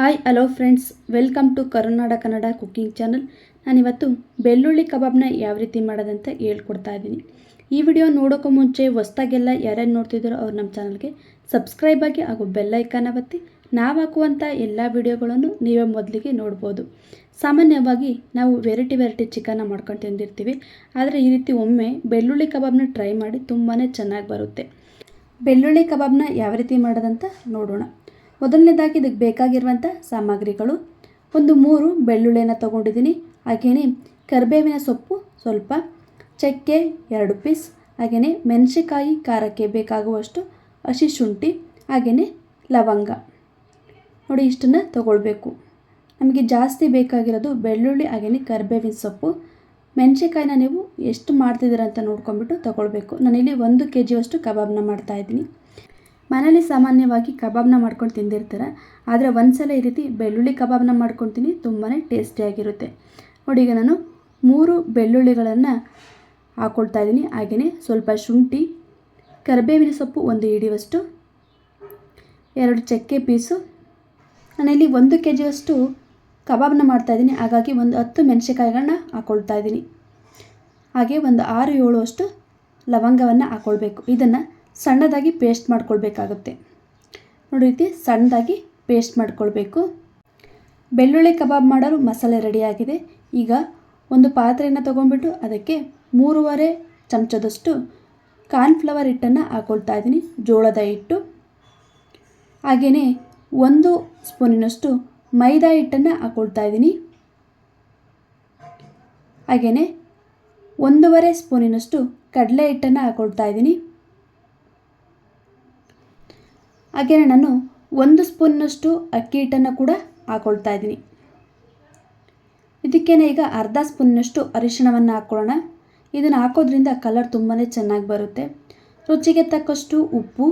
Hi hello friends welcome to Karunada Kannada cooking channel ನಾನಿವತ್ತು ಬೆಳ್ಳುಳ್ಳಿ ಕಬಾಬ್ನ ಯಾವ ರೀತಿ ಮಾಡೋದಂತ ಹೇಳ್ಕೊಡ್ತಾ ಇದ್ದೀನಿ. ಈ ವಿಡಿಯೋ ನೋಡೋಕ್ಕೂ ಮುಂಚೆ ಹೊಸ್ದಾಗೆಲ್ಲ ಯಾರ್ಯಾರು ನೋಡ್ತಿದ್ದಾರೋ ಅವ್ರು ನಮ್ಮ ಚಾನಲ್ಗೆ ಸಬ್ಸ್ಕ್ರೈಬ್ ಆಗಿ ಹಾಗೂ ಬೆಲ್ಲೈಕನ್ನ ಒತ್ತಿ ನಾವು ಹಾಕುವಂಥ ಎಲ್ಲ ವಿಡಿಯೋಗಳನ್ನು ನೀವೇ ಮೊದಲಿಗೆ ನೋಡ್ಬೋದು. ಸಾಮಾನ್ಯವಾಗಿ ನಾವು ವೆರೈಟಿ ವೆರೈಟಿ ಚಿಕನ್ನ ಮಾಡ್ಕೊಂಡು ತಿಂದಿರ್ತೀವಿ. ಆದರೆ ಈ ರೀತಿ ಒಮ್ಮೆ ಬೆಳ್ಳುಳ್ಳಿ ಕಬಾಬ್ನ ಟ್ರೈ ಮಾಡಿ ತುಂಬಾ ಚೆನ್ನಾಗಿ ಬರುತ್ತೆ. ಬೆಳ್ಳುಳ್ಳಿ ಕಬಾಬ್ನ ಯಾವ ರೀತಿ ಮಾಡೋದಂತ ನೋಡೋಣ. ಮೊದಲನೇದಾಗಿ ಇದಕ್ಕೆ ಬೇಕಾಗಿರುವಂಥ ಸಾಮಗ್ರಿಗಳು. ಒಂದು ಮೂರು ಬೆಳ್ಳುಳ್ಳಿಯನ್ನು ತೊಗೊಂಡಿದ್ದೀನಿ. ಹಾಗೆಯೇ ಕರಿಬೇವಿನ ಸೊಪ್ಪು ಸ್ವಲ್ಪ, ಚಕ್ಕೆ ಎರಡು ಪೀಸ್ ಹಾಗೆಯೇ ಮೆಣಸಿಕಾಯಿ ಖಾರಕ್ಕೆ ಬೇಕಾಗುವಷ್ಟು ಹಸಿ ಶುಂಠಿ, ಹಾಗೆಯೇ ಲವಂಗ. ನೋಡಿ ಇಷ್ಟನ್ನು ತಗೊಳ್ಬೇಕು. ನಮಗೆ ಜಾಸ್ತಿ ಬೇಕಾಗಿರೋದು ಬೆಳ್ಳುಳ್ಳಿ, ಹಾಗೆಯೇ ಕರಿಬೇವಿನ ಸೊಪ್ಪು. ಮೆಣಸಿಕಾಯಿನ ನೀವು ಎಷ್ಟು ಮಾಡ್ತಿದ್ದೀರ ಅಂತ ನೋಡ್ಕೊಂಬಿಟ್ಟು ತಗೊಳ್ಬೇಕು. ನಾನಿಲ್ಲಿ ಒಂದು ಕೆ ಜಿಯಷ್ಟು ಕಬಾಬ್ನ ಮಾಡ್ತಾಯಿದ್ದೀನಿ ಮನೇಲಿ ಸಾಮಾನ್ಯವಾಗಿ ಕಬಾಬ್ನ ಮಾಡ್ಕೊಂಡು ತಿಂದಿರ್ತಾರೆ. ಆದರೆ ಒಂದ್ಸಲ ಈ ರೀತಿ ಬೆಳ್ಳುಳ್ಳಿ ಕಬಾಬ್ನ ಮಾಡ್ಕೊತೀನಿ ತುಂಬಾ ಟೇಸ್ಟಿಯಾಗಿರುತ್ತೆ ನೋಡಿ, ಈಗ ನಾನು ಮೂರು ಬೆಳ್ಳುಳ್ಳಿಗಳನ್ನು ಹಾಕ್ಕೊಳ್ತಾ ಇದ್ದೀನಿ. ಹಾಗೆಯೇ ಸ್ವಲ್ಪ ಶುಂಠಿ, ಕರಿಬೇವಿನ ಸೊಪ್ಪು ಒಂದು ಹಿಡಿಯುವಷ್ಟು, ಎರಡು ಚಕ್ಕೆ ಪೀಸು. ನಾನಿಲ್ಲಿ ಒಂದು ಕೆ ಜಿಯಷ್ಟು ಕಬಾಬ್ನ ಮಾಡ್ತಾಯಿದ್ದೀನಿ ಹಾಗಾಗಿ ಒಂದು ಹತ್ತು ಮೆಣಸಿಕಾಯಿಗಳನ್ನ ಹಾಕ್ಕೊಳ್ತಾ ಇದ್ದೀನಿ. ಹಾಗೆ ಒಂದು ಆರು ಏಳು ಅಷ್ಟು ಲವಂಗವನ್ನು ಹಾಕ್ಕೊಳ್ಬೇಕು ಇದನ್ನು ಸಣ್ಣದಾಗಿ ಪೇಸ್ಟ್ ಮಾಡ್ಕೊಳ್ಬೇಕಾಗುತ್ತೆ. ನೋಡಿ ರೀತಿ ಸಣ್ಣದಾಗಿ ಪೇಸ್ಟ್ ಮಾಡ್ಕೊಳ್ಬೇಕು. ಬೆಳ್ಳುಳ್ಳಿ ಕಬಾಬ್ ಮಾಡಲು ಮಸಾಲೆ ರೆಡಿಯಾಗಿದೆ ಈಗ ಒಂದು ಪಾತ್ರೆಯನ್ನು ತೊಗೊಂಡ್ಬಿಟ್ಟು ಅದಕ್ಕೆ ಮೂರುವರೆ ಚಮಚದಷ್ಟು ಕಾರ್ನ್ಫ್ಲವರ್ ಹಿಟ್ಟನ್ನು ಹಾಕೊಳ್ತಾ ಇದ್ದೀನಿ. ಜೋಳದ ಹಿಟ್ಟು. ಹಾಗೆಯೇ ಒಂದು ಸ್ಪೂನಿನಷ್ಟು ಮೈದಾ ಹಿಟ್ಟನ್ನು ಹಾಕ್ಕೊಳ್ತಾ ಇದ್ದೀನಿ. ಹಾಗೆಯೇ ಒಂದೂವರೆ ಸ್ಪೂನಿನಷ್ಟು ಕಡಲೆ ಹಿಟ್ಟನ್ನು ಹಾಕ್ಕೊಳ್ತಾ ಇದ್ದೀನಿ. ಹಾಗೆಯೇ ನಾನು ಒಂದು ಸ್ಪೂನ್ನಷ್ಟು ಅಕ್ಕಿ ಹಿಟ್ಟನ್ನು ಕೂಡ ಹಾಕ್ಕೊಳ್ತಾ ಇದ್ದೀನಿ. ಇದಕ್ಕೇನೆ ಈಗ ಅರ್ಧ ಸ್ಪೂನ್ನಷ್ಟು ಅರಿಶಿಣವನ್ನು ಹಾಕ್ಕೊಳ್ಳೋಣ. ಇದನ್ನು ಹಾಕೋದ್ರಿಂದ ಕಲರ್ ತುಂಬಾ ಚೆನ್ನಾಗಿ ಬರುತ್ತೆ. ರುಚಿಗೆ ತಕ್ಕಷ್ಟು ಉಪ್ಪು.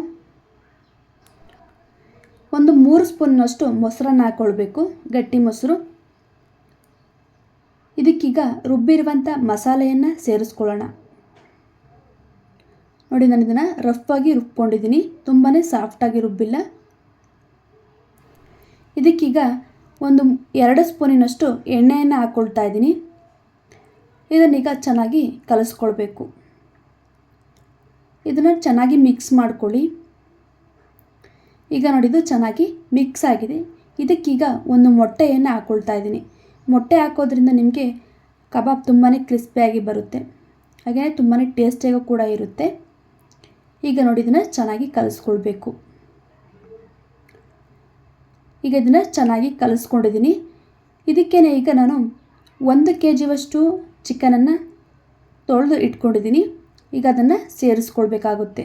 ಒಂದು ಮೂರು ಸ್ಪೂನ್ನಷ್ಟು ಮೊಸರನ್ನು ಹಾಕ್ಕೊಳ್ಬೇಕು ಗಟ್ಟಿ ಮೊಸರು. ಇದಕ್ಕೀಗ ರುಬ್ಬಿರುವಂಥ ಮಸಾಲೆಯನ್ನು ಸೇರಿಸ್ಕೊಳ್ಳೋಣ. ನೋಡಿ, ನಾನು ಇದನ್ನು ರಫ್ಫಾಗಿ ರುಬ್ಕೊಂಡಿದ್ದೀನಿ. ತುಂಬಾ ಸಾಫ್ಟಾಗಿ ರುಬ್ಬಿಲ್ಲ. ಇದಕ್ಕೀಗ ಒಂದು ಎರಡು ಸ್ಪೂನಿನಷ್ಟು ಎಣ್ಣೆಯನ್ನು ಹಾಕ್ಕೊಳ್ತಾ ಇದ್ದೀನಿ. ಇದನ್ನೀಗ ಚೆನ್ನಾಗಿ ಕಲಸ್ಕೊಳ್ಬೇಕು. ಇದನ್ನು ಚೆನ್ನಾಗಿ ಮಿಕ್ಸ್ ಮಾಡ್ಕೊಳ್ಳಿ. ಈಗ ನೋಡಿದ್ದು ಚೆನ್ನಾಗಿ ಮಿಕ್ಸ್ ಆಗಿದೆ. ಇದಕ್ಕೀಗ ಒಂದು ಮೊಟ್ಟೆಯನ್ನು ಹಾಕ್ಕೊಳ್ತಾ ಇದ್ದೀನಿ. ಮೊಟ್ಟೆ ಹಾಕೋದ್ರಿಂದ ನಿಮಗೆ ಕಬಾಬ್ ತುಂಬಾ ಕ್ರಿಸ್ಪಿಯಾಗಿ ಬರುತ್ತೆ. ಹಾಗೆಯೇ ತುಂಬಾ ಟೇಸ್ಟಿಯಾಗೂ ಕೂಡ ಇರುತ್ತೆ. ಈಗ ನೋಡಿ ಇದನ್ನು ಚೆನ್ನಾಗಿ ಕಲಿಸ್ಕೊಳ್ಬೇಕು. ಈಗ ಇದನ್ನು ಚೆನ್ನಾಗಿ ಕಲಿಸ್ಕೊಂಡಿದ್ದೀನಿ. ಇದಕ್ಕೇನೆ ಈಗ ನಾನು ಒಂದು ಕೆ ಜಿವಷ್ಟು ಚಿಕನನ್ನು ತೊಳೆದು ಇಟ್ಕೊಂಡಿದ್ದೀನಿ. ಈಗ ಅದನ್ನು ಸೇರಿಸ್ಕೊಳ್ಬೇಕಾಗುತ್ತೆ.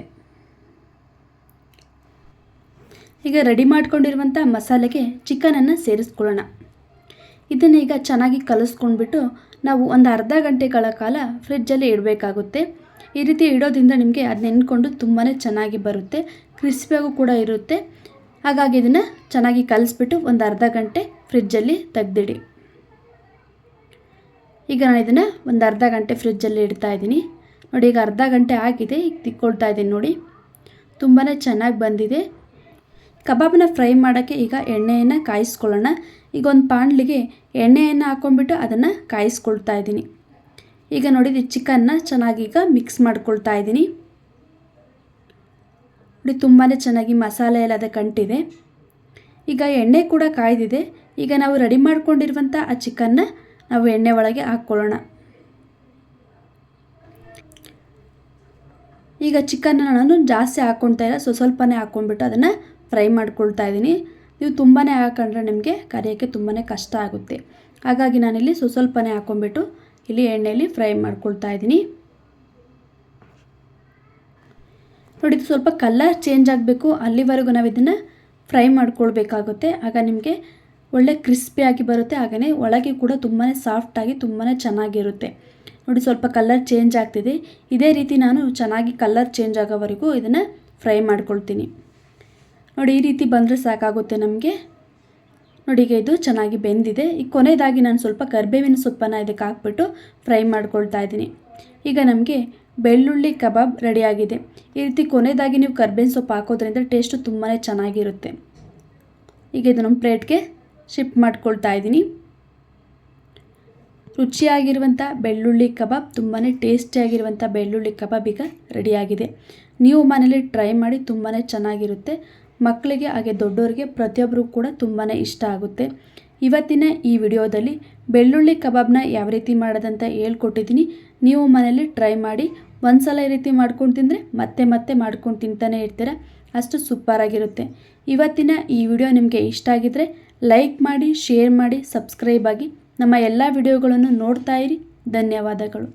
ಈಗ ರೆಡಿ ಮಾಡ್ಕೊಂಡಿರುವಂಥ ಮಸಾಲೆಗೆ ಚಿಕನನ್ನು ಸೇರಿಸ್ಕೊಳ್ಳೋಣ. ಇದನ್ನು ಈಗ ಚೆನ್ನಾಗಿ ಕಲಿಸ್ಕೊಂಡ್ಬಿಟ್ಟು ನಾವು ಒಂದು ಅರ್ಧ ಗಂಟೆಗಳ ಕಾಲ ಫ್ರಿಜ್ಜಲ್ಲಿ ಇಡಬೇಕಾಗುತ್ತೆ. ಈ ರೀತಿ ಇಡೋದ್ರಿಂದ ನಿಮಗೆ ಅದು ನೆನ್ಕೊಂಡು ತುಂಬಾ ಚೆನ್ನಾಗಿ ಬರುತ್ತೆ, ಕ್ರಿಸ್ಪಿಯಾಗೂ ಕೂಡ ಇರುತ್ತೆ. ಹಾಗಾಗಿ ಇದನ್ನು ಚೆನ್ನಾಗಿ ಕಲಿಸ್ಬಿಟ್ಟು ಒಂದು ಅರ್ಧ ಗಂಟೆ ಫ್ರಿಜ್ಜಲ್ಲಿ ತೆಗ್ದಿಡಿ. ಈಗ ನಾನು ಇದನ್ನು ಒಂದು ಅರ್ಧ ಗಂಟೆ ಫ್ರಿಜ್ಜಲ್ಲಿ ಇಡ್ತಾ ಇದ್ದೀನಿ. ನೋಡಿ, ಈಗ ಅರ್ಧ ಗಂಟೆ ಆಗಿದೆ, ಈಗ ತಿಕ್ಕೊಳ್ತಾ ಇದ್ದೀನಿ ನೋಡಿ. ತುಂಬಾ ಚೆನ್ನಾಗಿ ಬಂದಿದೆ. ಕಬಾಬನ್ನ ಫ್ರೈ ಮಾಡೋಕ್ಕೆ ಈಗ ಎಣ್ಣೆಯನ್ನು ಕಾಯಿಸ್ಕೊಳ್ಳೋಣ. ಈಗ ಒಂದು ಪಾಂಡ್ಲಿಗೆ ಎಣ್ಣೆಯನ್ನು ಹಾಕ್ಕೊಂಡ್ಬಿಟ್ಟು ಅದನ್ನು ಕಾಯಿಸ್ಕೊಳ್ತಾ ಇದ್ದೀನಿ. ಈಗ ನೋಡಿದ್ರೆ ಚಿಕನ್ನ ಚೆನ್ನಾಗಿ ಈಗ ಮಿಕ್ಸ್ ಮಾಡ್ಕೊಳ್ತಾ ಇದ್ದೀನಿ. ನೋಡಿ ತುಂಬಾ ಚೆನ್ನಾಗಿ ಮಸಾಲೆ ಎಲ್ಲ ಅಂಟಿದೆ ಈಗ ಎಣ್ಣೆ ಕೂಡ ಕಾಯ್ದಿದೆ. ಈಗ ನಾವು ರೆಡಿ ಮಾಡ್ಕೊಂಡಿರುವಂಥ ಆ ಚಿಕನ್ನ ನಾವು ಎಣ್ಣೆ ಒಳಗೆ ಹಾಕ್ಕೊಳ್ಳೋಣ. ಈಗ ಚಿಕನ್ನ ನಾನು ಜಾಸ್ತಿ ಹಾಕ್ಕೊಳ್ತಾ ಇಲ್ಲ. ಸೊ, ಸ್ವಲ್ಪನೇ ಹಾಕ್ಕೊಂಡ್ಬಿಟ್ಟು ಅದನ್ನು ಫ್ರೈ ಮಾಡ್ಕೊಳ್ತಾ ಇದ್ದೀನಿ. ನೀವು ತುಂಬಾ ಹಾಕೊಂಡ್ರೆ ನಿಮಗೆ ಕರಿಯೋಕ್ಕೆ ತುಂಬಾ ಕಷ್ಟ ಆಗುತ್ತೆ. ಹಾಗಾಗಿ ನಾನಿಲ್ಲಿ ಸ್ವಲ್ಪನೇ ಹಾಕ್ಕೊಂಡ್ಬಿಟ್ಟು ಇಲ್ಲಿ ಎಣ್ಣೆಯಲ್ಲಿ ಫ್ರೈ ಮಾಡ್ಕೊಳ್ತಾ ಇದ್ದೀನಿ. ನೋಡಿ, ಇದು ಸ್ವಲ್ಪ ಕಲರ್ ಚೇಂಜ್ ಆಗಬೇಕು. ಅಲ್ಲಿವರೆಗೂ ನಾವು ಇದನ್ನು ಫ್ರೈ ಮಾಡ್ಕೊಳ್ಬೇಕಾಗುತ್ತೆ. ಆಗ ನಿಮಗೆ ಒಳ್ಳೆ ಕ್ರಿಸ್ಪಿಯಾಗಿ ಬರುತ್ತೆ. ಹಾಗೆಯೇ ಒಳಗೆ ಕೂಡ ತುಂಬಾ ಸಾಫ್ಟಾಗಿ ತುಂಬಾ ಚೆನ್ನಾಗಿರುತ್ತೆ. ನೋಡಿ, ಸ್ವಲ್ಪ ಕಲರ್ ಚೇಂಜ್ ಆಗ್ತಿದೆ. ಇದೇ ರೀತಿ ನಾನು ಚೆನ್ನಾಗಿ ಕಲರ್ ಚೇಂಜ್ ಆಗೋವರೆಗೂ ಇದನ್ನು ಫ್ರೈ ಮಾಡ್ಕೊಳ್ತೀನಿ. ನೋಡಿ, ಈ ರೀತಿ ಬಂದರೆ ಸಾಕಾಗುತ್ತೆ ನಮಗೆ. ನೋಡಿ ಈಗ ಇದು ಚೆನ್ನಾಗಿ ಬೆಂದಿದೆ. ಈಗ ಕೊನೆಯದಾಗಿ ನಾನು ಸ್ವಲ್ಪ ಕರಿಬೇವಿನ ಸೊಪ್ಪನ್ನು ಇದಕ್ಕೆ ಹಾಕ್ಬಿಟ್ಟು ಫ್ರೈ ಮಾಡ್ಕೊಳ್ತಾ ಇದ್ದೀನಿ. ಈಗ ನಮಗೆ ಬೆಳ್ಳುಳ್ಳಿ ಕಬಾಬ್ ರೆಡಿಯಾಗಿದೆ. ಈ ರೀತಿ ಕೊನೆಯದಾಗಿ ನೀವು ಕರ್ಬೇವಿನ ಸೊಪ್ಪು ಹಾಕೋದ್ರಿಂದ ಟೇಸ್ಟು ತುಂಬಾ ಚೆನ್ನಾಗಿರುತ್ತೆ. ಈಗ ಇದು ನಮ್ಮ ಪ್ಲೇಟ್ಗೆ ಶಿಫ್ಟ್ ಮಾಡ್ಕೊಳ್ತಾ ಇದ್ದೀನಿ. ರುಚಿಯಾಗಿರುವಂಥ ಬೆಳ್ಳುಳ್ಳಿ ಕಬಾಬ್ ತುಂಬಾ ಟೇಸ್ಟಿಯಾಗಿರುವಂಥ ಬೆಳ್ಳುಳ್ಳಿ ಕಬಾಬ್ ಈಗ ರೆಡಿಯಾಗಿದೆ. ನೀವು ಮನೇಲಿ ಟ್ರೈ ಮಾಡಿ ತುಂಬಾ ಚೆನ್ನಾಗಿರುತ್ತೆ. ಮಕ್ಕಳಿಗೆ ಹಾಗೆ ದೊಡ್ಡವರಿಗೆ ಪ್ರತಿಯೊಬ್ಬರು ಕೂಡ ತುಂಬಾ ಇಷ್ಟ ಆಗುತ್ತೆ. ಇವತ್ತಿನ ಈ ವಿಡಿಯೋದಲ್ಲಿ ಬೆಳ್ಳುಳ್ಳಿ ಕಬಾಬ್ನ ಯಾವ ರೀತಿ ಮಾಡೋದಂತ ಹೇಳ್ಕೊಟ್ಟಿದ್ದೀನಿ. ನೀವು ಮನೇಲಿ ಟ್ರೈ ಮಾಡಿ ಒಂದು ಸಲ ಈ ರೀತಿ ಮಾಡ್ಕೊಂಡು ತಿಂದರೆ ಮತ್ತೆ ಮತ್ತೆ ಮಾಡ್ಕೊಂಡು ತಿಂತಾನೆ ಇರ್ತೀರ? ಅಷ್ಟು ಸೂಪರಾಗಿರುತ್ತೆ ಇವತ್ತಿನ ಈ ವಿಡಿಯೋ ನಿಮಗೆ ಇಷ್ಟ ಆಗಿದ್ದರೆ ಲೈಕ್ ಮಾಡಿ, ಶೇರ್ ಮಾಡಿ, ಸಬ್ಸ್ಕ್ರೈಬ್ ಆಗಿ ನಮ್ಮ ಎಲ್ಲ ವಿಡಿಯೋಗಳನ್ನು ನೋಡ್ತಾ ಇರಿ. ಧನ್ಯವಾದಗಳು.